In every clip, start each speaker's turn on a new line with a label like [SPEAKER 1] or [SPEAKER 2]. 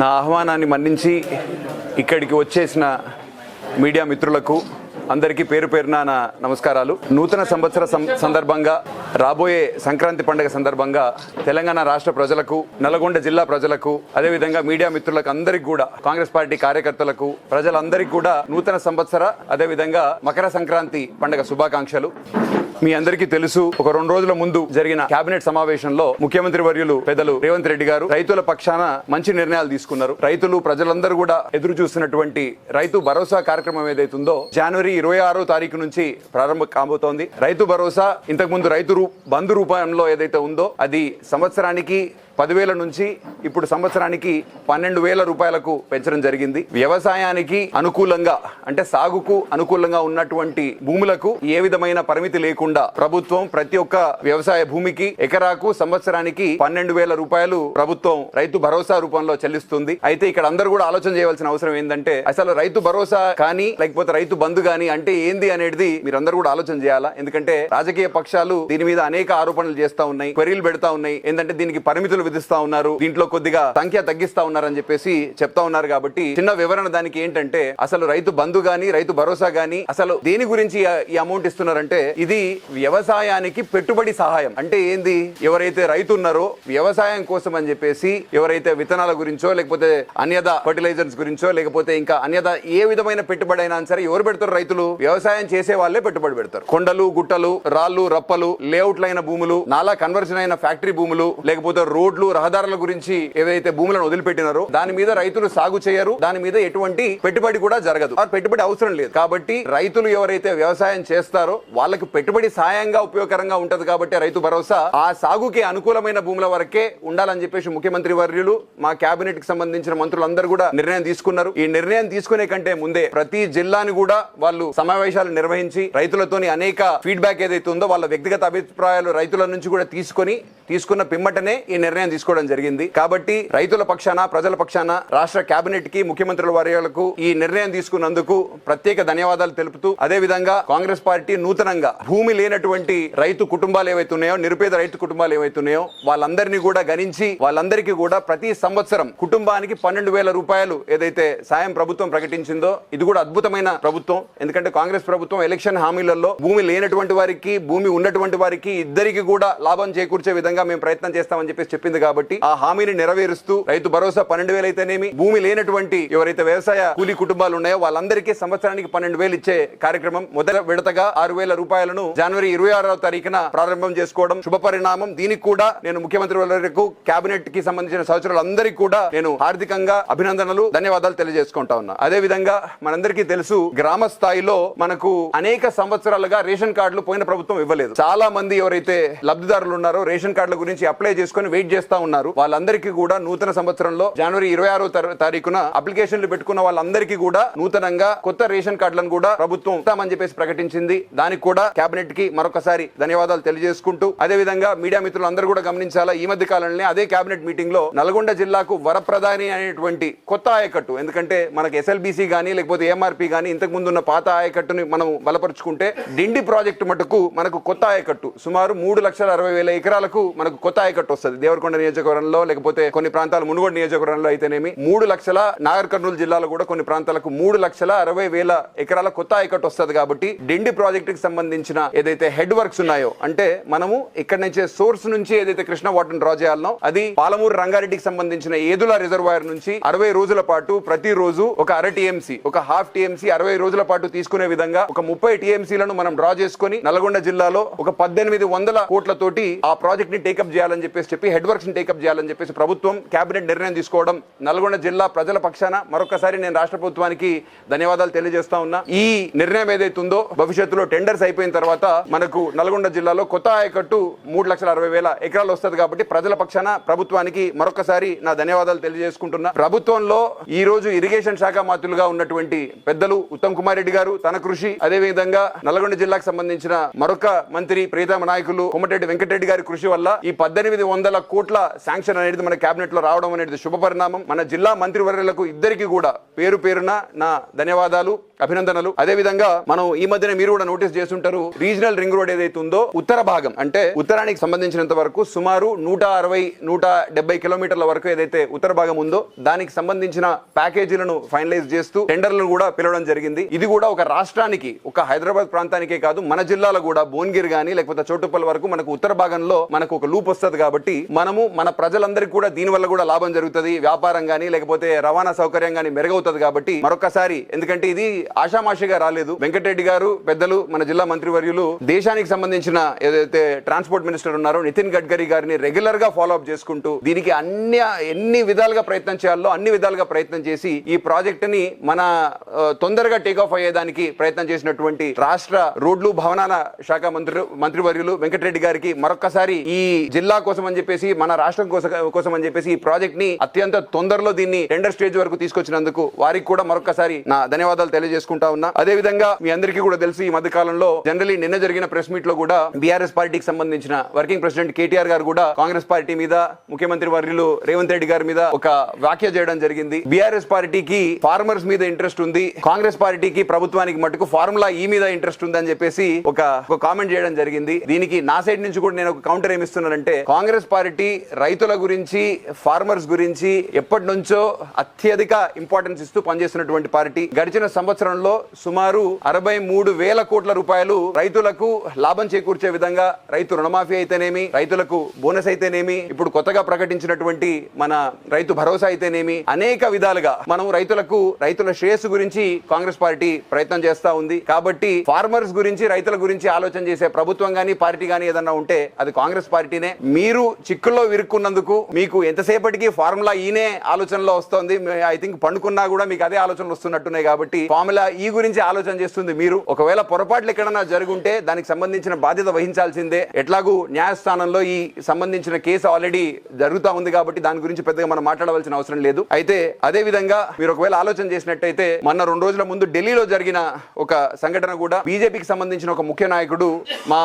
[SPEAKER 1] నా ఆహ్వానాన్ని మన్నించి ఇక్కడికి వచ్చేసిన మీడియా మిత్రులకు అందరికీ పేరు పేరున నా నమస్కారాలు. నూతన సంవత్సర సం- సందర్భంగా రాబోయే సంక్రాంతి పండుగ సందర్భంగా తెలంగాణ రాష్ట్ర ప్రజలకు నల్గొండ జిల్లా ప్రజలకు అదేవిధంగా మీడియా మిత్రులకు అందరికీ కూడా కాంగ్రెస్ పార్టీ కార్యకర్తలకు ప్రజలందరికీ కూడా నూతన సంవత్సర అదేవిధంగా మకర సంక్రాంతి పండుగ శుభాకాంక్షలు. మీ అందరికీ తెలుసు ఒక రెండు రోజుల ముందు జరిగిన కేబినెట్ సమావేశంలో ముఖ్యమంత్రి వర్యులు పెద్దలు రేవంత్ రెడ్డి గారు రైతుల పక్షాన మంచి నిర్ణయాలు తీసుకున్నారు. రైతులు ప్రజలందరూ కూడా ఎదురు చూస్తున్నటువంటి రైతు భరోసా కార్యక్రమం ఏదైతుందో జనవరి ఇరవై ఆరో తారీఖు నుంచి ప్రారంభం కాబోతోంది. రైతు భరోసా ఇంతకు ముందు రైతు బంధు రూపంలో ఏదైతే ఉందో అది సంవత్సరానికి పదివేల నుంచి ఇప్పుడు సంవత్సరానికి పన్నెండు వేల రూపాయలకు పెంచడం జరిగింది. వ్యవసాయానికి అనుకూలంగా అంటే సాగుకు అనుకూలంగా ఉన్నటువంటి భూములకు ఏ విధమైన పరిమితి లేకుండా ప్రభుత్వం ప్రతి ఒక్క వ్యవసాయ భూమికి ఎకరాకు సంవత్సరానికి పన్నెండు వేల రూపాయలు ప్రభుత్వం రైతు భరోసా రూపంలో చెల్లిస్తుంది. అయితే ఇక్కడ అందరూ కూడా ఆలోచన చేయవలసిన అవసరం ఏంటంటే అసలు రైతు భరోసా కానీ లేకపోతే రైతు బంధు కానీ అంటే ఏంది అనేది మీరందరూ కూడా ఆలోచన చేయాలా? ఎందుకంటే రాజకీయ పక్షాలు దీని మీద అనేక ఆరోపణలు చేస్తా ఉన్నాయి క్వరీలు పెడతా ఉన్నాయి. ఏంటంటే దీనికి పరిమితులు విధిస్తా ఉన్నారు. దీంట్లో కొద్దిగా సంఖ్య తగ్గిస్తా ఉన్నారని చెప్పేసి చెప్తా ఉన్నారు కాబట్టి చిన్న వివరణ దానికి ఏంటంటే అసలు రైతు బంధు గాని రైతు భరోసా గాని అసలు దేని గురించి ఈ- అమౌంట్ ఇస్తున్నారంటే ఇది వ్యవసాయానికి పెట్టుబడి సహాయం. అంటే ఏంది? ఎవరైతే రైతు ఉన్నారో వ్యవసాయం కోసం అని చెప్పేసి ఎవరైతే విత్తనాల గురించో లేకపోతే అన్యద ఫర్టిలైజర్స్ గురించో లేకపోతే ఇంకా అన్యద ఏ విధమైన పెట్టుబడి అయినా సరే ఎవరు పెడతారు రైతులు? వ్యవసాయం చేసే వాళ్ళే పెట్టుబడి పెడతారు. కొండలు గుట్టలు రాళ్ళు రప్పలు లేఅవుట్లైన భూములు నాలా కన్వర్షన్ అయిన ఫ్యాక్టరీ భూములు లేకపోతే రోడ్లు రహదారుల గురించి ఏదైతే భూములను వదిలిపెట్టినారో దాని మీద రైతులు సాగు చేయరు. దాని మీద ఎటువంటి పెట్టుబడి కూడా జరగదు. ఆ పెట్టుబడి అవసరం లేదు. కాబట్టి రైతులు ఎవరైతే వ్యవసాయం చేస్తారో వాళ్ళకి పెట్టుబడి సాయంగా ఉపయోగకరంగా ఉంటది కాబట్టి రైతు భరోసా. ఆ సాగుకి అనుకూలమైన భూముల వరకే ఉండాలని చెప్పేసి ముఖ్యమంత్రి వర్యులు మా కేబినెట్కి సంబంధించిన మంత్రులందరూ కూడా నిర్ణయం తీసుకున్నారు. ఈ నిర్ణయం తీసుకునే కంటే ముందే ప్రతి జిల్లాని కూడా వాళ్ళు సమావేశాలు నిర్వహించి రైతులతోని అనేక ఫీడ్బ్యాక్ ఏదైతే ఉందో వాళ్ళ వ్యక్తిగత అభిప్రాయాలు రైతుల నుంచి కూడా తీసుకొని తీసుకున్న పిమ్మటనే ఈ నిర్ణయం తీసుకోవడం జరిగింది. కాబట్టి రైతుల పక్షాన ప్రజల పక్షాన రాష్ట్ర కేబినెట్కి ముఖ్యమంత్రుల వర్యాలకు ఈ నిర్ణయం తీసుకున్నందుకు ప్రత్యేక ధన్యవాదాలు తెలుపుతూ అదే విధంగా కాంగ్రెస్ పార్టీ నూతనంగా భూమి లేనటువంటి రైతు కుటుంబాలు ఏవైతున్నాయో నిరుపేద రైతు కుటుంబాలు ఏవైతున్నాయో వాళ్ళందరినీ కూడా గణించి వాళ్ళందరికీ కూడా ప్రతి సంవత్సరం కుటుంబానికి పన్నెండు వేల రూపాయలు ఏదైతే సాయం ప్రభుత్వం ప్రకటించిందో ఇది కూడా అద్భుతమైన ప్రభుత్వం. ఎందుకంటే కాంగ్రెస్ ప్రభుత్వం ఎలక్షన్ హామీలలో భూమి లేనటువంటి వారికి భూమి ఉన్నటువంటి వారికి ఇద్దరికి కూడా లాభం చేకూర్చే విధంగా మేము ప్రయత్నం చేస్తామని చెప్పేసి చెప్పింది కాబట్టి ఆ హామీని నెరవేరుస్తూ రైతు భరోసా పన్నెండు వేలు అయితేనేమి భూమి లేనటువంటి ఎవరైతే వ్యవసాయ కూలీ కుటుంబాలు ఉన్నాయో వాళ్ళందరికీ సంవత్సరానికి పన్నెండు వేలు ఇచ్చే కార్యక్రమం మొదల విడతగా ఆరు వేల రూపాయలను జనవరి ఇరవై ఆరవ తారీఖున ప్రారంభం చేసుకోవడం శుభ పరిణామం. దీనికి కూడా నేను ముఖ్యమంత్రి వరకు కేబినెట్కి సంబంధించిన సహచరులందరికీ కూడా నేను ఆర్థికంగా అభినందనలు ధన్యవాదాలు తెలియజేసుకుంటా ఉన్నా. అదే విధంగా మనందరికీ తెలుసు గ్రామ స్థాయిలో మనకు అనేక సంవత్సరాలుగా రేషన్ కార్డులు పోయిన ప్రభుత్వం ఇవ్వలేదు. చాలా మంది ఎవరైతే లబ్ధిదారులు ఉన్నారో రేషన్ కార్డుల గురించి అప్లై చేసుకొని వెయిట్ చేస్తా ఉన్నారు. వాళ్ళందరికీ కూడా నూతన సంవత్సరంలో జనవరి ఇరవై ఆరో తారీఖున అప్లికేషన్లు పెట్టుకున్న వాళ్ళందరికీ కూడా నూతనంగా కొత్త రేషన్ కార్డులను కూడా ప్రభుత్వం ఇస్తామని చెప్పేసి ప్రకటించింది. దానికి కూడా కేబినెట్కి మరొకసారి ధన్యవాదాలు తెలియజేసుకుంటూ అదే విధంగా మీడియా మిత్రులందరూ కూడా గమనించాలా ఈ మధ్య కాలంలోనే అదే కేబినెట్ మీటింగ్లో నల్గొండ జిల్లాకు వరప్రధాని అనేటువంటి కొత్త ఆయకట్టు ఎందుకంటే మనకి ఎస్ఎల్బిసి గానీ లేకపోతే ఎంఆర్పి గానీ ఇంతకు ముందు ఉన్న పాత ఆయకట్టుని మనం బలపరుచుకుంటే డిండి ప్రాజెక్టు మటుకు మనకు కొత్త ఆయకట్టు సుమారు మూడు లక్షల అరవై వేల ఎకరాలకు మనకు కొత్త ఆయకట్టు వస్తుంది. దేవరకొండ నియోజకవర్గంలో లేకపోతే కొన్ని ప్రాంతాలు మునుగోడు నియోజకవర్గంలో అయితేనేమి మూడు లక్షల నాగర్ కర్నూలు జిల్లాలో కూడా కొన్ని ప్రాంతాలకు మూడు లక్షల అరవై వేల ఎకరాల కొత్త ఆయకట్టు వస్తుంది కాబట్టి డిండి ప్రాజెక్ట్కి సంబంధించిన ఏదైతే హెడ్ వర్క్స్ ఉన్నాయో అంటే మనము ఇక్కడ నుంచి సోర్స్ నుంచి ఏదైతే కృష్ణ వాటర్ డ్రా చేయాలనో అది పాలమూరు రంగారెడ్డికి సంబంధించిన ఏదుల రిజర్వాయర్ నుంచి అరవై రోజుల పాటు ప్రతి రోజు ఒక అర టీఎంసీ ఒక హాఫ్ టీఎంసీ అరవై రోజుల పాటు తీసుకునే విధంగా ఒక ముప్పై టీఎంసీలను మనం డ్రా చేసుకొని నల్గొండ జిల్లాలో ఒక పద్దెనిమిది వందల కోట్లతోటి ఆ ప్రాజెక్ట్ని టేకప్ చేయాలని చెప్పేసి చెప్పి హెడ్ వర్క్ ని టేకప్ చేయాలని చెప్పేసి ప్రభుత్వం కేబినెట్ నిర్ణయం తీసుకోవడం నల్గొండ జిల్లా ప్రజల పక్షాన మరొకసారి నేను రాష్ట్ర ప్రభుత్వానికి ధన్యవాదాలు తెలియజేస్తా ఉన్నా. ఈ నిర్ణయం ఏదైతే ఉందో భవిష్యత్తులో టెండర్స్ అయిపోయిన తర్వాత మనకు నల్గొండ జిల్లాలో కొత్త ఆయకట్టు మూడు లక్షల అరవై వేల ఎకరాలు వస్తుంది కాబట్టి ప్రజల పక్షాన ప్రభుత్వానికి మరొకసారి నా ధన్యవాదాలు తెలియజేసుకుంటున్నా. ప్రభుత్వంలో ఈ రోజు ఇరిగేషన్ శాఖ మాతులుగా ఉన్నటువంటి పెద్దలు ఉత్తమ్ కుమార్ రెడ్డి గారు తన కృషి అదే విధంగా నల్గొండ జిల్లాకు సంబంధించిన మరొక మంత్రి ప్రీతమ నాయకులు కోమటిరెడ్డి వెంకటరెడ్డి గారి కృషి వల్ల ఈ పద్దెనిమిది వందల కోట్ల కోట్ల శాంక్షన్ అనేది మన కేబినెట్లో రావడం అనేది శుభ పరిణామం. మన జిల్లా మంత్రివర్యులకు ఇద్దరికి కూడా పేరు పేరున నా ధన్యవాదాలు అభినందనలు. అదే విధంగా మనం ఈ మధ్యన మీరు కూడా నోటీస్ చేస్తుంటారు రీజనల్ రింగ్ రోడ్ ఏదైతే ఉందో ఉత్తర భాగం అంటే ఉత్తరానికి సంబంధించినంత వరకు సుమారు నూట అరవై నూట డెబ్బై కిలోమీటర్ల వరకు ఏదైతే ఉత్తర భాగం ఉందో దానికి సంబంధించిన ప్యాకేజీలను ఫైనలైజ్ చేస్తూ టెండర్లను కూడా పిలవడం జరిగింది. ఇది కూడా ఒక రాష్ట్రానికి ఒక హైదరాబాద్ ప్రాంతానికే కాదు మన జిల్లాలో కూడా భువనగిరి గానీ లేకపోతే చోటుపల్లి వరకు మనకు ఉత్తర భాగంలో మనకు ఒక లూప్ వస్తుంది కాబట్టి మనము మన ప్రజలందరికీ కూడా దీని వల్ల కూడా లాభం జరుగుతుంది. వ్యాపారం కానీ లేకపోతే రవాణా సౌకర్యం కానీ మెరుగవుతుంది కాబట్టి మరొకసారి ఎందుకంటే ఇది ఆషామాషిగా రాలేదు. వెంకటరెడ్డి గారు పెద్దలు మన జిల్లా మంత్రివర్యులు దేశానికి సంబంధించిన ఏదైతే ట్రాన్స్పోర్ట్ మినిస్టర్ ఉన్నారో నితిన్ గడ్కరీ గారిని రెగ్యులర్గా ఫాలో అప్ చేసుకుంటూ దీనికి అన్ని ఎన్ని విధాలుగా ప్రయత్నం చేయాలో అన్ని విధాలుగా ప్రయత్నం చేసి ఈ ప్రాజెక్ట్ని మన తొందరగా టేక్ ఆఫ్ అయ్యేదానికి ప్రయత్నం చేసినటువంటి రాష్ట్ర రోడ్లు భవనాల శాఖ మంత్రి మంత్రివర్యులు వెంకటరెడ్డి గారికి మరొకసారి ఈ జిల్లా కోసం అని చెప్పేసి మన రాష్ట్రం కోసం కోసం అని చెప్పేసి ఈ ప్రాజెక్ట్ని అత్యంత తొందరలో దీన్ని టెండర్ స్టేజ్ వరకు తీసుకొచ్చినందుకు వారికి కూడా మరొకసారి నా ధన్యవాదాలు తెలియజేసుకుంటా ఉన్నా. అదే విధంగా మీ అందరికీ కూడా తెలిసి ఈ మధ్య కాలంలో జనరలీ నిన్న జరిగిన ప్రెస్ మీట్లో కూడా బీఆర్ఎస్ పార్టీకి సంబంధించిన వర్కింగ్ ప్రెసిడెంట్ కేటీఆర్ గారు కూడా కాంగ్రెస్ పార్టీ మీద ముఖ్యమంత్రి వర్యులు రేవంత్ రెడ్డి గారి మీద ఒక వ్యాఖ్య చేయడం జరిగింది. బీఆర్ఎస్ పార్టీకి ఫార్మర్స్ మీద ఇంట్రెస్ట్ ఉంది. కాంగ్రెస్ పార్టీకి ప్రభుత్వానికి మటుకు ఫార్ములా ఈ మీద ఇంట్రెస్ట్ ఉంది అని చెప్పేసి ఒక ఒక కామెంట్ చేయడం జరిగింది. దీనికి నా సైడ్ నుంచి కూడా నేను ఒక కౌంటర్ ఏమిస్తున్నానంటే కాంగ్రెస్ పార్టీ రైతుల గురించి ఫార్మర్స్ గురించి ఎప్పటి నుంచో అత్యధిక ఇంపార్టెన్స్ ఇస్తూ పనిచేస్తున్నటువంటి పార్టీ. గడిచిన సంవత్సరంలో సుమారు అరవై మూడు వేల కోట్ల రూపాయలు రైతులకు లాభం చేకూర్చే విధంగా రైతు రుణమాఫీ అయితేనేమి రైతులకు బోనస్ అయితేనేమి ఇప్పుడు కొత్తగా ప్రకటించినటువంటి మన రైతు భరోసా అయితేనేమి అనేక విధాలుగా మనం రైతులకు రైతుల శ్రేయస్సు గురించి కాంగ్రెస్ పార్టీ ప్రయత్నం చేస్తా ఉంది. కాబట్టి ఫార్మర్స్ గురించి రైతుల గురించి ఆలోచన చేసే ప్రభుత్వం గానీ పార్టీ గానీ ఏదన్నా ఉంటే అది కాంగ్రెస్ పార్టీనే. మీరు చిక్కుల్లో విరుక్కున్నందుకు మీకు ఎంతసేపటికి ఫార్ములా ఈనే ఆలోచనలో వస్తోంది. ఐ థింక్ పండుకున్నా కూడా మీకు అదే ఆలోచనలు వస్తున్నట్టున్నాయి కాబట్టి ఫార్ములా ఈ గురించి ఆలోచన చేస్తుంది మీరు. ఒకవేళ పొరపాట్లు ఎక్కడన్నా జరుగుంటే దానికి సంబంధించిన బాధ్యత వహించాల్సిందే. ఎట్లాగూ న్యాయస్థానంలో ఈ సంబంధించిన కేసు ఆల్రెడీ జరుగుతా ఉంది కాబట్టి దాని గురించి పెద్దగా మనం మాట్లాడవలసిన అవసరం లేదు. అయితే అదే విధంగా మీరు ఒకవేళ ఆలోచన చేసినట్టయితే మొన్న రెండు రోజుల ముందు ఢిల్లీలో జరిగిన ఒక సంఘటన కూడా బీజేపీకి సంబంధించిన ఒక ముఖ్య నాయకుడు మా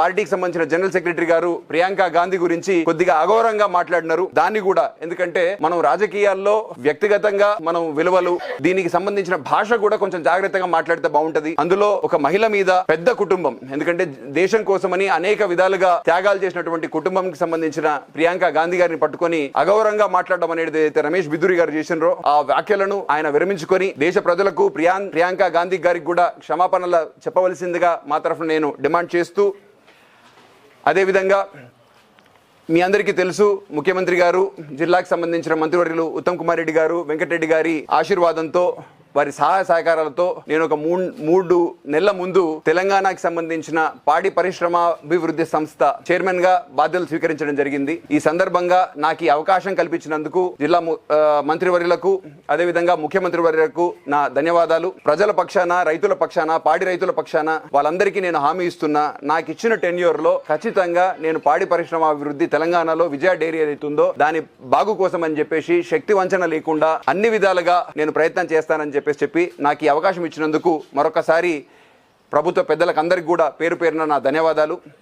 [SPEAKER 1] పార్టీకి సంబంధించిన జనరల్ సెక్రటరీ గారు ప్రియాంక గాంధీ గురించి కొద్దిగా అఘోరంగా మాట్లాడినారు. దాన్ని కూడా. ఎందుకంటే మనం రాజకీయాల్లో వ్యక్తిగతంగా మనం విలువలు దీనికి సంబంధించిన భాష కూడా కొంచెం జాగ్రత్తగా మాట్లాడితే బాగుంటది. అందులో ఒక మహిళ మీద పెద్ద కుటుంబం ఎందుకంటే దేశం కోసమని అనేక విధాలుగా త్యాగాలు చేసినటువంటి కుటుంబంకి సంబంధించిన ప్రియాంక గాంధీ గారిని పట్టుకొని అగౌరవంగా మాట్లాడడం అనేది ఏదైతే రమేష్ బిదురి గారు చేసినారో ఆ వ్యాఖ్యలను ఆయన విరమించుకొని దేశ ప్రజలకు ప్రియాం ప్రియాంక గాంధీ గారికి కూడా క్షమాపణలు చెప్పవలసిందిగా మా తరఫున నేను డిమాండ్ చేస్తూ అదేవిధంగా మీ అందరికీ తెలుసు ముఖ్యమంత్రి గారు జిల్లాకు సంబంధించిన మంత్రివర్యులు ఉత్తమ్ కుమార్ రెడ్డి గారు వెంకటరెడ్డి గారి ఆశీర్వాదంతో వారి సహాయ సహకారాలతో నేను ఒక మూడు మూడు నెలల ముందు తెలంగాణకి సంబంధించిన పాడి పరిశ్రమ అభివృద్ధి సంస్థ చైర్మన్గా బాధ్యతలు స్వీకరించడం జరిగింది. ఈ సందర్భంగా నాకు ఈ అవకాశం కల్పించినందుకు జిల్లా మంత్రివర్యులకు అదేవిధంగా ముఖ్యమంత్రి వర్యులకు నా ధన్యవాదాలు. ప్రజల పక్షాన రైతుల పక్షాన పాడి రైతుల పక్షాన వాళ్ళందరికీ నేను హామీ ఇస్తున్నా. నాకు ఇచ్చిన టెన్యూర్లో ఖచ్చితంగా నేను పాడి పరిశ్రమ అభివృద్ధి తెలంగాణలో విజయ డైరీ ఏదైతుందో దాని బాగు కోసం అని చెప్పేసి శక్తి వంచన లేకుండా అన్ని విధాలుగా నేను ప్రయత్నం చేస్తానని చెప్పి చెప్పేసి చెప్పి నాకు ఈ అవకాశం ఇచ్చినందుకు మరొకసారి ప్రభుత్వ పెద్దలకు అందరికీ కూడా పేరు పేరున నా ధన్యవాదాలు.